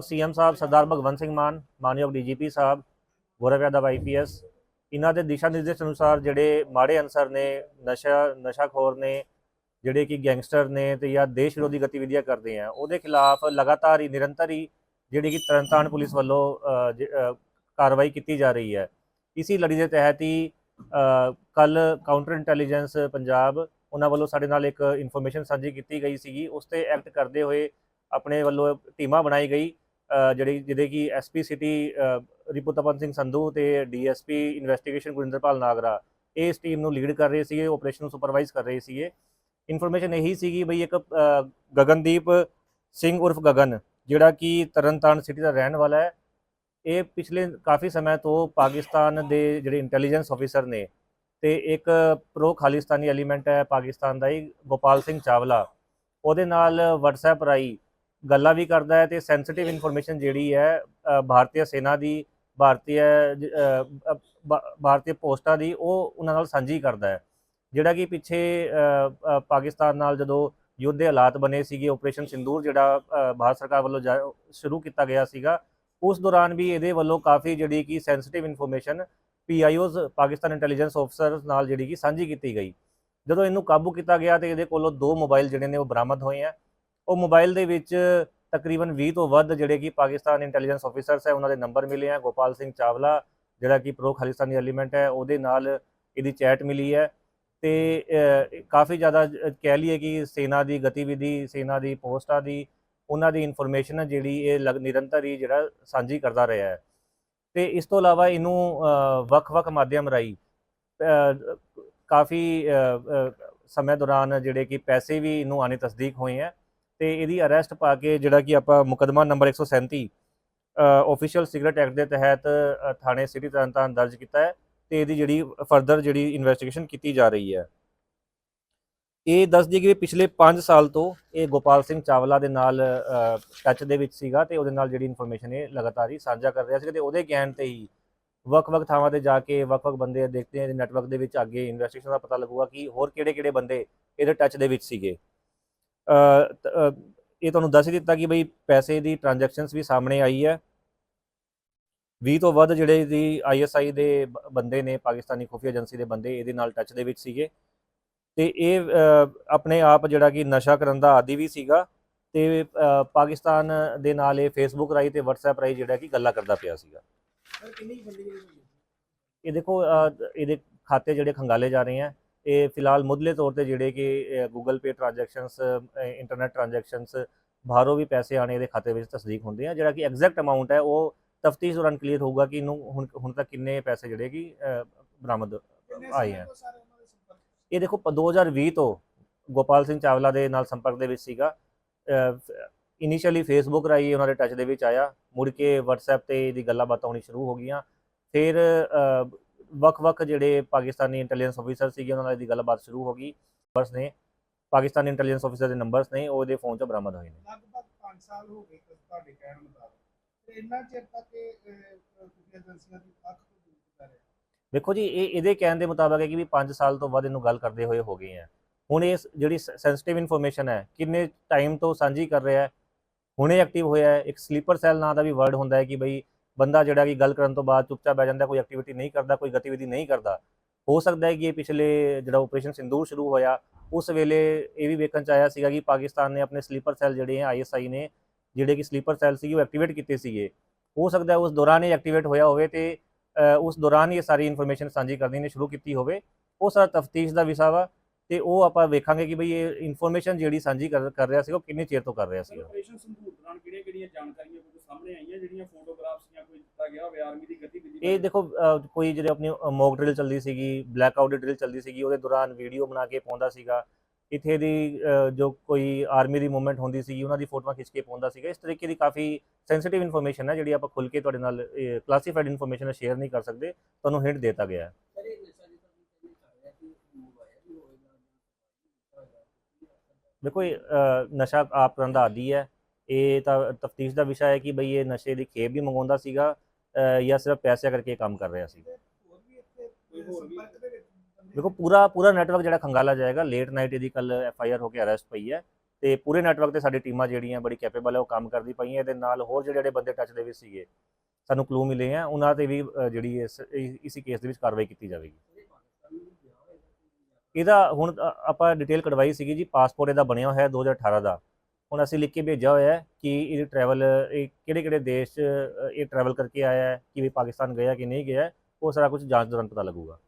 CM ਸਾਹਿਬ ਸਰਦਾਰ ਭਗਵੰਤ ਸਿੰਘ ਮਾਨ, ਮਾਨਯੋਗ DGP ਸਾਹਿਬ ਗੌਰਵ ਯਾਦਵ ਆਈਪੀਐਸ ਇਹਨਾਂ ਦੇ ਦਿਸ਼ਾ ਨਿਰਦੇਸ਼ ਅਨੁਸਾਰ ਜਿਹੜੇ ਮਾੜੇ ਅਨਸਰ ਨੇ, ਨਸ਼ਾ, ਨਸ਼ਾਖੋਰ ਨੇ, ਜਿਹੜੇ ਕਿ ਗੈਂਗਸਟਰ ਨੇ ਤੇ ਜਾਂ ਦੇਸ਼ ਵਿਰੋਧੀ ਗਤੀਵਿਧੀਆਂ ਕਰਦੇ ਆ, ਉਹਦੇ ਖਿਲਾਫ ਲਗਾਤਾਰ ਹੀ, ਨਿਰੰਤਰ ਹੀ ਜਿਹੜੀ ਕਿ ਤਰਨਤਾਰਨ ਪੁਲਿਸ ਵੱਲੋਂ ਜ- ਕਾਰਵਾਈ ਕੀਤੀ ਜਾ ਰਹੀ ਹੈ। ਇਸੀ ਲੜੀ ਦੇ ਤਹਿਤ ਹੀ ਕੱਲ ਕਾਊਂਟਰ ਇੰਟੈਲੀਜੈਂਸ ਪੰਜਾਬ ਉਹਨਾਂ ਵੱਲੋਂ ਸਾਡੇ ਨਾਲ ਇੱਕ ਇਨਫੋਰਮੇਸ਼ਨ ਸਾਂਝੀ ਕੀਤੀ ਗਈ ਸੀਗੀ, ਉਸ ਤੇ ਐਕਟ ਕਰਦੇ ਹੋਏ ਆਪਣੇ ਵੱਲੋਂ ਟੀਮਾਂ ਬਣਾਈ ਗਈ। ਜਿਹੜੀ ਜਿਹਦੇ ਕਿ ਐਸਪੀ ਸਿਟੀ ਰਿਪੁਤਪਨ ਸਿੰਘ ਸੰਧੂ ਤੇ ਡੀਐਸਪੀ ਇਨਵੈਸਟੀਗੇਸ਼ਨ ਗੁਰਿੰਦਰਪਾਲ ਨਾਗਰਾ, ਇਹ ਇਸ ਟੀਮ ਨੂੰ ਲੀਡ ਕਰ ਰਹੇ ਸੀਗੇ ਆਪਰੇਸ਼ਨ ਨੂੰ ਸੁਪਰਵਾਈਜ਼ ਕਰ ਰਹੇ ਸੀਗੇ। ਇਨਫੋਰਮੇਸ਼ਨ ਇਹੀ ਸੀਗੀ ਬਈ ਇੱਕ ਗਗਨਦੀਪ ਸਿੰਘ ਉਰਫ ਗਗਨ, ਜਿਹੜਾ ਕਿ ਤਰਨਤਾਰਨ ਸਿਟੀ ਦਾ ਰਹਿਣ ਵਾਲਾ ਹੈ। ਇਹ ਪਿਛਲੇ ਕਾਫੀ ਸਮੇਂ ਤੋਂ ਪਾਕਿਸਤਾਨ ਦੇ ਜਿਹੜੇ ਇੰਟੈਲੀਜੈਂਸ ਆਫੀਸਰ ਨੇ ਤੇ ਇੱਕ ਪ੍ਰੋ ਖਾਲਿਸਤਾਨੀ ਐਲੀਮੈਂਟ ਹੈ ਪਾਕਿਸਤਾਨ ਦਾ ਹੀ, ਗੋਪਾਲ ਸਿੰਘ ਚਾਵਲਾ। ਉਹਦੇ ਨਾਲ WhatsApp ਰਾਈ ਗੱਲਾਂ ਵੀ ਕਰਦਾ ਹੈ ਤੇ ਸੈਂਸਿਟਿਵ ਇਨਫੋਰਮੇਸ਼ਨ ਜਿਹੜੀ ਹੈ ਭਾਰਤੀ ਸੈਨਾ ਦੀ ਭਾਰਤੀ ਭਾਰਤੀ ਪੋਸਟਾਂ ਦੀ ਉਹ ਉਹਨਾਂ ਨਾਲ ਸਾਂਝੀ ਕਰਦਾ ਹੈ। ਜਿਹੜਾ ਕਿ ਪਿੱਛੇ ਪਾਕਿਸਤਾਨ ਨਾਲ ਜਦੋਂ ਯੁੱਧ ਦੇ ਹਾਲਾਤ ਬਣੇ ਸੀਗੇ ਆਪਰੇਸ਼ਨ ਸਿੰਦੂਰ ਜਿਹੜਾ ਭਾਰਤ ਸਰਕਾਰ ਵੱਲੋਂ ਸ਼ੁਰੂ ਕੀਤਾ ਗਿਆ ਸੀਗਾ ਉਸ ਦੌਰਾਨ ਵੀ ਇਹਦੇ ਵੱਲੋਂ ਕਾਫੀ ਜਿਹੜੀ ਕਿ sensitive information PIOs Pakistan intelligence ਅਫਸਰਸ ਨਾਲ ਜਿਹੜੀ ਕਿ ਸਾਂਝੀ ਕੀਤੀ ਗਈ। ਜਦੋਂ ਇਹਨੂੰ ਕਾਬੂ ਕੀਤਾ ਗਿਆ ਤੇ ਇਹਦੇ ਕੋਲੋਂ ਦੋ ਮੋਬਾਈਲ ਜਿਹੜੇ ਨੇ ਉਹ ਬਰਾਮਦ ਹੋਏ ਆ ਉਹ ਮੋਬਾਈਲ ਦੇ ਵਿੱਚ ਤਕਰੀਬਨ 20 ਤੋਂ ਵੱਧ ਜਿਹੜੇ ਕਿ ਪਾਕਿਸਤਾਨ ਇੰਟੈਲੀਜੈਂਸ ਆਫੀਸਰਸ ਹੈ ਉਹਨਾਂ ਦੇ ਨੰਬਰ ਮਿਲੇ ਆ ਗੋਪਾਲ ਸਿੰਘ ਚਾਵਲਾ ਜਿਹੜਾ ਕਿ ਪ੍ਰੋ ਖਾਲਿਸਤਾਨੀ ਐਲੀਮੈਂਟ ਹੈ ਉਹਦੇ ਨਾਲ ਇਹਦੀ ਚੈਟ ਮਿਲੀ ਹੈ ਤੇ ਕਾਫੀ ਜ਼ਿਆਦਾ ਕਹਿ ਲਈਏ ਕਿ ਸੈਨਾ ਦੀ ਗਤੀਵਿਧੀ ਸੈਨਾ ਦੀ ਪੋਸਟਾਂ ਦੀ ਉਹਨਾਂ ਦੀ ਇਨਫੋਰਮੇਸ਼ਨ ਹੈ ਜਿਹੜੀ ਇਹ ਲਗ- ਨਿਰੰਤਰ ਹੀ ਜਿਹੜਾ ਸਾਂਝੀ ਕਰਦਾ ਰਿਹਾ ਹੈ। ਤੇ ਇਸ ਤੋਂ ਇਲਾਵਾ ਇਹਨੂੰ ਵੱਖ-ਵੱਖ ਮਾਧਿਅਮ ਰਾਹੀਂ ਕਾਫੀ ਅਹ, ਸਮੇਂ ਦੌਰਾਨ ਜਿਹੜੇ ਕਿ ਪੈਸੇ ਵੀ ਇਹਨੂੰ ਆਣੇ ਤਸਦੀਕ ਹੋਏ ਹੈ। ਤੇ ਇਹਦੀ ਅਰੈਸਟ ਪਾ ਕੇ ਜਿਹੜਾ ਕਿ ਆਪਾਂ ਮੁਕਦਮਾ ਨੰਬਰ 137 ਆਫੀਸ਼ੀਅਲ ਸਿਗਰਟ ਐਕਟ ਦੇ ਤਹਿਤ ਥਾਣੇ ਸਿਟੀ ਤਰਨਤਾਰਨ ਦਰਜ ਕੀਤਾ ਹੈ ਤੇ ਇਹਦੀ ਜਿਹੜੀ ਫਰਦਰ ਜਿਹੜੀ ਇਨਵੈਸਟੀਗੇਸ਼ਨ ਕੀਤੀ ਜਾ ਰਹੀ ਹੈ। ਇਹ ਦੱਸ ਦਈਏ ਕਿ ਪਿਛਲੇ 5 ਸਾਲ ਤੋਂ ਇਹ ਗੋਪਾਲ ਸਿੰਘ ਚਾਵਲਾ ਦੇ ਨਾਲ ਟੱਚ ਦੇ ਵਿੱਚ ਸੀਗਾ ਤੇ ਉਹਦੇ ਨਾਲ ਜਿਹੜੀ ਇਨਫੋਰਮੇਸ਼ਨ ਇਹ ਲਗਾਤਾਰ ਹੀ ਸਾਂਝਾ ਕਰ ਰਿਹਾ ਸੀ ਤੇ ਉਹਦੇ ਗਿਆਨ ਤੇ ਹੀ ਵੱਖ-ਵੱਖ ਥਾਵਾਂ ਤੇ ਜਾ ਕੇ ਵੱਖ-ਵੱਖ ਬੰਦੇ ਦੇਖਦੇ ਆ ਨੈਟਵਰਕ ਦੇ ਵਿੱਚ ਅੱਗੇ ਇਨਵੈਸਟੀਗੇਸ਼ਨ ਦਾ ਪਤਾ ਲੱਗੂਗਾ ਕਿ ਹੋਰ ਕਿਹੜੇ-ਕਿਹੜੇ ਬੰਦੇ ਇਹਦੇ ਟੱਚ ਦੇ ਵਿੱਚ ਸੀਗੇ। ਇਹ ਤੁਹਾਨੂੰ ਦੱਸ ਹੀ ਦਿੱਤਾ ਕਿ ਬਈ ਪੈਸੇ ਦੀ ਟ੍ਰਾਂਜੈਕਸ਼ਨਸ ਵੀ ਸਾਹਮਣੇ ਆਈ ਹੈ। 20 ਤੋਂ ਵੱਧ ਜਿਹੜੇ ਦੀ ਆਈਐਸਆਈ ਦੇ ਬੰਦੇ ਨੇ ਪਾਕਿਸਤਾਨੀ ਖੁਫੀਆ ਏਜੰਸੀ ਦੇ ਬੰਦੇ ਇਹਦੇ ਨਾਲ ਟੱਚ ਦੇ ਵਿੱਚ ਸੀਗੇ। ਤੇ ਇਹ ਆਪਣੇ ਆਪ ਜਿਹੜਾ ਕਿ ਨਸ਼ਾ ਕਰਨ ਦਾ ਆਦੀ ਵੀ ਸੀਗਾ ਤੇ ਪਾਕਿਸਤਾਨ ਦੇ ਨਾਲ ਇਹ ਫੇਸਬੁੱਕ ਰਾਹੀਂ ਤੇ WhatsApp ਰਾਹੀਂ ਜਿਹੜਾ ਕਿ ਗੱਲਾਂ ਕਰਦਾ ਪਿਆ ਸੀਗਾ। ਇਹ ਦੇਖੋ ਇਹਦੇ ਖਾਤੇ ਜਿਹੜੇ ਖੰਗਾਲੇ ਜਾ ਰਹੇ ਆ ਇਹ ਫਿਲਹਾਲ ਮੁੱਢਲੇ ਤੌਰ ਤੇ ਜਿਹੜੇ ਕਿ Google Pay transactions internet transactions ਬਾਹਰੋਂ ਵੀ ਪੈਸੇ ਆਣੇ ਇਹਦੇ ਖਾਤੇ ਵਿੱਚ ਤਸਦੀਕ ਹੁੰਦੇ ਆ। ਜਿਹੜਾ ਕਿ ਐਗਜ਼ੈਕਟ ਅਮਾਉਂਟ ਹੈ ਉਹ ਤਫਤੀਸ਼ ਦੌਰਾਨ ਕਲੀਅਰ ਹੋਊਗਾ ਕਿ ਇਹਨੂੰ ਹੁਣ ਹੁਣ ਤੱਕ ਕਿੰਨੇ ਪੈਸੇ ਜਿਹੜੇ ਕਿ ਬਰਾਮਦ ਆਏ ਆ। ਇਹ ਦੇਖੋ ਪ- 2020 ਤੋਂ ਗੋਪਾਲ ਸਿੰਘ ਚਾਵਲਾ ਦੇ ਨਾਲ ਸੰਪਰਕ ਦੇ ਵਿੱਚ ਸੀਗਾ। ਇਨੀਸ਼ੀਅਲੀ ਫੇਸਬੁੱਕ ਰਾਹੀਂ ਉਹਨਾਂ ਦੇ ਟੱਚ ਦੇ ਵਿੱਚ ਆਇਆ। ਮੁੜ ਕੇ WhatsApp ਤੇ ਇਹਦੀ ਗੱਲਾਂ ਬਾਤਾਂ ਹੋਣੀ ਸ਼ੁਰੂ ਹੋ ਗਈਆਂ। ਫਿਰ ਵੱਖ-ਵੱਖ ਜਿਹੜੇ ਪਾਕਿਸਤਾਨੀ ਇੰਟੈਲੀਜੈਂਸ ਆਫੀਸਰ ਸੀਗੇ ਉਹਨਾਂ ਨਾਲ ਇਹਦੀ ਗੱਲਬਾਤ ਸ਼ੁਰੂ ਹੋ ਗਈ। ਨੰਬਰਸ ਨੇ ਪਾਕਿਸਤਾਨੀ ਇੰਟੈਲੀਜੈਂਸ ਆਫੀਸਰ ਦੇ ਨੰਬਰਸ ਨੇ ਉਹ ਇਹਦੇ ਫੋਨ 'ਚ ਬਰਾਮਦ ਹੋਏ ਨੇ। ਲਗਭਗ 5 ਸਾਲ ਹੋ ਗਏ ਤੁ- ਤੁਹਾਡੇ ਕਹਿਣ ਮੁਤਾਬਕ। ਤੇ ਇੰਨਾ ਚਿਰ ਤੱਕ ਇਹ ਖੁਫੀਆ ਏਜੰਸੀਆਂ ਦੀ ਅੱਖ ਤੋਂ ਦੂਰ ਕੀਤਾ ਰਿਹਾ ਵੇਖੋ ਜੀ ਇਹ ਇਹਦੇ ਕਹਿਣ ਦੇ ਮੁਤਾਬਕ ਹੈ ਕਿ ਵੀ 5 ਸਾਲ ਤੋਂ ਬਾਅਦ ਇਹਨੂੰ ਗੱਲ ਕਰਦੇ ਹੋਏ ਹੋ ਗਏ ਆ। ਹੁਣ ਇਹ ਜਿਹੜੀ ਸੈਂਸਿਟਿਵ ਇਨਫੋਰਮੇਸ਼ਨ ਹੈ ਕਿੰਨੇ ਟਾਈਮ ਤੋਂ ਸਾਂਝੀ ਕਰ ਰਿਹਾ ਹੈ? ਹੁਣੇ ਐਕਟਿਵ ਹੋਇਆ ਹੈ ਇੱਕ ਸਲੀਪਰ ਸੈੱਲ ਨਾਂ ਦਾ ਵੀ ਵਰਡ ਹੁੰਦਾ ਹੈ ਕਿ ਬਈ ਬੰਦਾ ਜਿਹੜਾ ਕਿ ਗੱਲ ਕਰਨ ਤੋਂ ਬਾਅਦ ਚੁੱਪਚਾਪ ਬਹਿ ਜਾਂਦਾ, ਕੋਈ ਐਕਟੀਵਿਟੀ ਨਹੀਂ ਕਰਦਾ, ਕੋਈ ਗਤੀਵਿਧੀ ਨਹੀਂ ਕਰਦਾ। ਹੋ ਸਕਦਾ ਹੈ ਕਿ ਇਹ ਪਿਛਲੇ ਜਿਹੜਾ ਆਪਰੇਸ਼ਨ ਸਿੰਦੂਰ ਸ਼ੁਰੂ ਹੋਇਆ, ਉਸ ਵੇਲੇ ਇਹ ਵੀ ਵੇਖਣ ਚ ਆਇਆ ਸੀਗਾ ਕਿ ਪਾਕਿਸਤਾਨ ਨੇ ਆਪਣੇ ਸਲੀਪਰ ਸੈੱਲ ਜਿਹੜੇ ਹੈ ਆਈਐਸਆਈ ਨੇ, ਜਿਹੜੇ ਕਿ ਸਲੀਪਰ ਸੈੱਲ ਸੀ ਉਹ ਐਕਟੀਵੇਟ ਕੀਤੇ ਸੀਗੇ। ਹੋ ਸਕਦਾ ਉਸ ਦੌਰਾਨ ਹੀ ਐਕਟੀਵੇਟ ਹੋਇਆ ਹੋਵੇ ਤੇ ਉਸ ਦੌਰਾਨ ਹੀ ਇਹ ਸਾਰੀ ਇਨਫੋਰਮੇਸ਼ਨ ਸਾਂਝੀ ਕਰਨੀ ਨੇ, ਸ਼ੁਰੂ ਕੀਤੀ ਹੋਵੇ। ਉਹ ਸਾਰਾ ਤਫਤੀਸ਼ ਦਾ ਵਿਸ਼ਾ ਵਾ ਤੇ ਉਹ ਆਪਾਂ ਵੇਖਾਂਗੇ ਕਿ ਬਈ ਇਹ ਇਨਫੋਰਮੇਸ਼ਨ ਜਿਹੜੀ ਸਾਂਝੀ ਕਰ ਕਰ ਰਿਹਾ ਸੀ ਉਹ ਕਿੰਨੇ ਚਿਰ ਤੋਂ ਕਰ ਰਿਹਾ ਸੀ ਆਪਰੇਸ਼ਨ ਸੰਧੂਰ ਕਿਹੜੀਆਂ ਕਿਹੜੀਆਂ ਜਾਣਕਾਰੀਆਂ ਕੋਈ ਸਾਹਮਣੇ ਆਈਆਂ ਜਿਹੜੀਆਂ ਫੋਟੋਗ੍ਰਾਫਸ ਜਾਂ ਕੋਈ ਦਿੱਤਾ ਗਿਆ ਹੋਵੇ ਆਰਮੀ ਦੀ ਗਤੀਵਿਧੀ ਇਹ ਦੇਖੋ ਕੋਈ ਜਿਹੜੇ ਆਪਣੀ ਮੌਕ ਡਰਿਲ ਚੱਲਦੀ ਸੀਗੀ ਬਲੈਕ ਆਊਟ ਡਰਿਲ ਚੱਲਦੀ ਸੀਗੀ ਉਹਦੇ ਦੌਰਾਨ ਵੀਡੀਓ ਬਣਾ ਕੇ ਪਾਉਂਦਾ ਸੀਗਾ। ਇੱਥੇ ਦੀ ਜੋ ਕੋਈ ਆਰਮੀ ਦੀ ਮੂਵਮੈਂਟ ਹੁੰਦੀ ਸੀਗੀ ਉਹਨਾਂ ਦੀ ਫੋਟੋਆਂ ਖਿੱਚ ਕੇ ਪਾਉਂਦਾ ਸੀਗਾ। ਇਸ ਤਰੀਕੇ ਦੀ ਕਾਫੀ ਸੈਂਸਿਟਿਵ ਇਨਫੋਰਮੇਸ਼ਨ ਹੈ ਜਿਹੜੀ ਆਪਾਂ ਖੁੱਲ ਕੇ ਤੁਹਾਡੇ ਨਾਲ ਕਲਾਸੀਫਾਈਡ ਇਨਫੋਰਮੇਸ਼ਨ ਸ਼ੇਅਰ ਨਹੀਂ ਕਰ ਸਕਦੇ। ਤੁਹਾਨੂੰ ਹਿੰਟ ਦਿੱਤਾ ਗਿਆ ਹੈ। ਦੇਖੋ ਇਹ ਨਸ਼ਾ ਆਪ ਕਰਨ ਦਾ ਆਦੀ ਹੈ। ਇਹ ਤਾਂ ਤਫਤੀਸ਼ ਦਾ ਵਿਸ਼ਾ ਹੈ ਕਿ ਬਈ ਇਹ ਨਸ਼ੇ ਦੀ ਖੇਪ ਵੀ ਮੰਗਵਾਉਂਦਾ ਸੀਗਾ ਜਾਂ ਸਿਰਫ ਪੈਸਿਆਂ ਕਰਕੇ ਕੰਮ ਕਰ ਰਿਹਾ ਸੀ। ਦੇਖੋ, ਪੂਰਾ ਪੂਰਾ ਨੈਟਵਰਕ ਜਿਹੜਾ ਖੰਗਾਲਾ ਜਾਏਗਾ ਲੇਟ ਨਾਈਟ ਇਹਦੀ ਕੱਲ ਐਫ ਆਈ ਆਰ ਹੋ ਕੇ ਅਰੈਸਟ ਪਈ ਹੈ ਤੇ ਪੂਰੇ ਨੈਟਵਰਕ ਤੇ ਸਾਡੀ ਟੀਮਾਂ ਜਿਹੜੀਆਂ ਬੜੀ ਕੈਪੇਬਲ ਹੈ, ਉਹ ਕੰਮ ਕਰਦੀ ਪਈਆਂ, ਇਹਦੇ ਨਾਲ ਹੋਰ ਜਿਹੜੇ ਜਿਹੜੇ ਬੰਦੇ ਟੱਚ ਦੇ ਵਿੱਚ ਸੀਗੇ, ਸਾਨੂੰ ਕਲੂ ਮਿਲੇ ਆ, ਉਹਨਾਂ ਤੇ ਵੀ ਜਿਹੜੀ ਇਸ ਇਸ- ਕੇਸ ਦੇ ਵਿੱਚ ਕਾਰਵਾਈ ਕੀਤੀ ਜਾਵੇਗੀ। ਇਹਦਾ ਹੁਣ ਆਪਾਂ ਡਿਟੇਲ ਕਢਵਾਈ ਸੀਗੀ ਜੀ ਪਾਸਪੋਰਟ ਇਹਦਾ ਬਣਿਆ ਹੋਇਆ ਹੈ 2018 ਦਾ। ਹੁਣ ਅਸੀਂ ਲਿਖ ਕੇ ਭੇਜਿਆ ਹੋਇਆ ਹੈ ਕਿ ਇਹ ਟਰੈਵਲ ਇਹ ਕਿਹੜੇ ਕਿਹੜੇ ਦੇਸ਼ 'ਚ ਇਹ ਟਰੈਵਲ ਕਰਕੇ ਆਇਆ ਹੈ ਕਿ ਵੀ ਪਾਕਿਸਤਾਨ ਗਿਆ ਕਿ ਨਹੀਂ ਗਿਆ ਉਹ ਸਾਰਾ ਕੁਝ ਜਾਂਚ ਦੌਰਾਨ ਪਤਾ ਲੱਗੂਗਾ।